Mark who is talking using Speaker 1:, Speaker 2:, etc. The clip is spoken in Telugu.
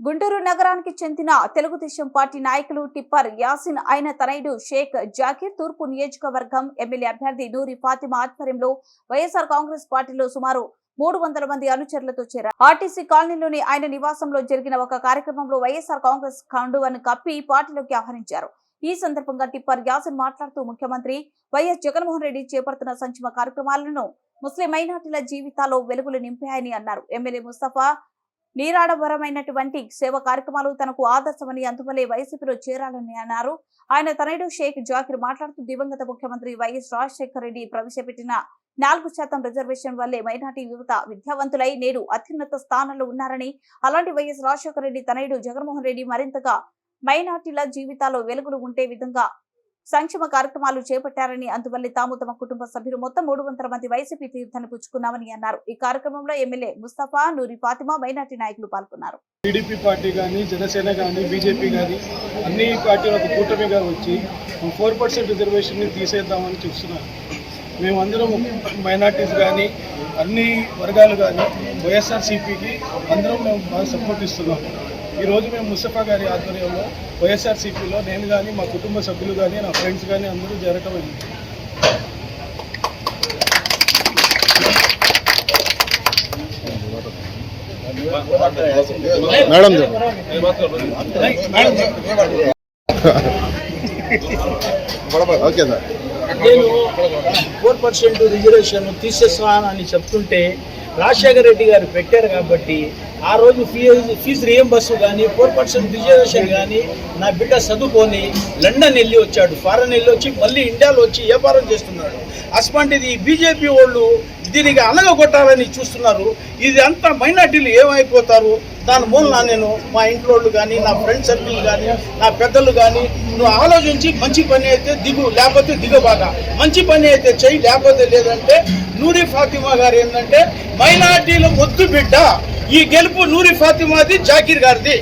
Speaker 1: గుంటూరు నగరానికి చెందిన తెలుగుదేశం పార్టీ నాయకులు టిప్పర్ యాసిన్ ఆయన తనయుడు షేక్ జాకీర్ తూర్పు నియోజకవర్గం ఎమ్మెల్యే అభ్యర్థి నూరి ఫాతిమా ఆధ్వర్యంలో వైఎస్ఆర్ కాంగ్రెస్ పార్టీలో సుమారు మూడు వందల మంది అనుచరులతో చేరారు. ఆర్టీసీ కాలనీలోని ఆయన నివాసంలో జరిగిన ఒక కార్యక్రమంలో వైఎస్ఆర్ కాంగ్రెస్ కండువను కప్పి పార్టీలోకి ఆహ్వానించారు. ఈ సందర్భంగా టిప్పర్ యాసిన్ మాట్లాడుతూ ముఖ్యమంత్రి వైఎస్ జగన్మోహన్ రెడ్డి చేపడుతున్న సంక్షేమ కార్యక్రమాలను ముస్లిం మైనార్టీల జీవితాల్లో వెలుగులు నింపాయని అన్నారు. ఎమ్మెల్యే ముస్తఫా నీరాడవరమైనటువంటి సేవ కార్యక్రమాలు తనకు ఆదర్శమని అందువల్లే వైసీపీలో చేరాలని అన్నారు. ఆయన తనయుడు షేక్ జాకిర్ మాట్లాడుతూ దివంగత ముఖ్యమంత్రి వైఎస్ రాజశేఖర రెడ్డి ప్రవేశపెట్టిన నాలుగు శాతం రిజర్వేషన్ వల్లే మైనార్టీ యువత విద్యావంతులై నేడు అత్యున్నత స్థానంలో ఉన్నారని అలాంటి వైఎస్ రాజశేఖర రెడ్డి తనయుడు జగన్మోహన్ రెడ్డి మరింతగా మైనార్టీల జీవితాల్లో వెలుగులు ఉండే విధంగా సంక్షేమ కార్యక్రమాలు చేపట్టారని అందువల్లే తాము తమ కుటుంబ సభ్యులు మొత్తం మూడు వందల మంది వైసీపీ తీర్థాన్ని పుచ్చుకున్నామని అన్నారు. ఈ కార్యక్రమంలో ఎమ్మెల్యే ముస్తఫా నూరి ఫాతిమా మైనార్టీ నాయకులు పాల్గొన్నారు.
Speaker 2: టీడీపీ పార్టీ కానీ జనసేన కానీ బీజేపీ కానీ అన్ని పార్టీలు ఒక కూటమిగా వచ్చి ఫోర్ పర్సెంట్ రిజర్వేషన్ని తీసేద్దామని చూస్తున్నారు. మేమందరం మైనార్టీస్ కానీ అన్ని వర్గాలు కానీ వైఎస్ఆర్సీపీకి అందరం మేము బాగా సపోర్ట్ ఇస్తున్నాం. ఈరోజు మేము ముస్తఫా గారి ఆధ్వర్యంలో వైఎస్ఆర్సీపీలో నేను కానీ మా కుటుంబ సభ్యులు కానీ నా ఫ్రెండ్స్ కానీ అందరూ చేరటం అయింది
Speaker 3: మేడం ఓకే సార్.
Speaker 4: నేను ఫోర్ పర్సెంట్ రిజర్వేషన్ తీసేస్తానని చెప్తుంటే రాజశేఖర రెడ్డి గారు పెట్టారు కాబట్టి ఆ రోజు ఫీజు ఫీజు రియంబర్స్ కానీ ఫోర్ పర్సెంట్ రిజర్వేషన్ కానీ నా బిడ్డ చదువుకొని లండన్ వెళ్ళి వచ్చాడు ఫారెన్ వెళ్ళి వచ్చి మళ్ళీ ఇండియాలో వచ్చి వ్యాపారం చేస్తున్నాడు. అసమంటిది బీజేపీ వాళ్ళు దీనికి అనగొట్టాలని చూస్తున్నారు. ఇది అంతా మైనార్టీలు ఏమైపోతారు? దాని మూలన నేను మా ఇంట్లో వాళ్ళు కానీ నా ఫ్రెండ్ సర్కిల్ కానీ నా పెద్దలు కానీ నువ్వు ఆలోచించి మంచి పని అయితే దిగు లేకపోతే దిగబాక. మంచి పని అయితే చెయ్యి లేకపోతే లేదంటే నూరి ఫాతిమా గారు ఏంటంటే మైనార్టీలు ముద్దు బిడ్డ. ఈ గెలుపు నూరి ఫాతిమాది జాకీర్ గారిది.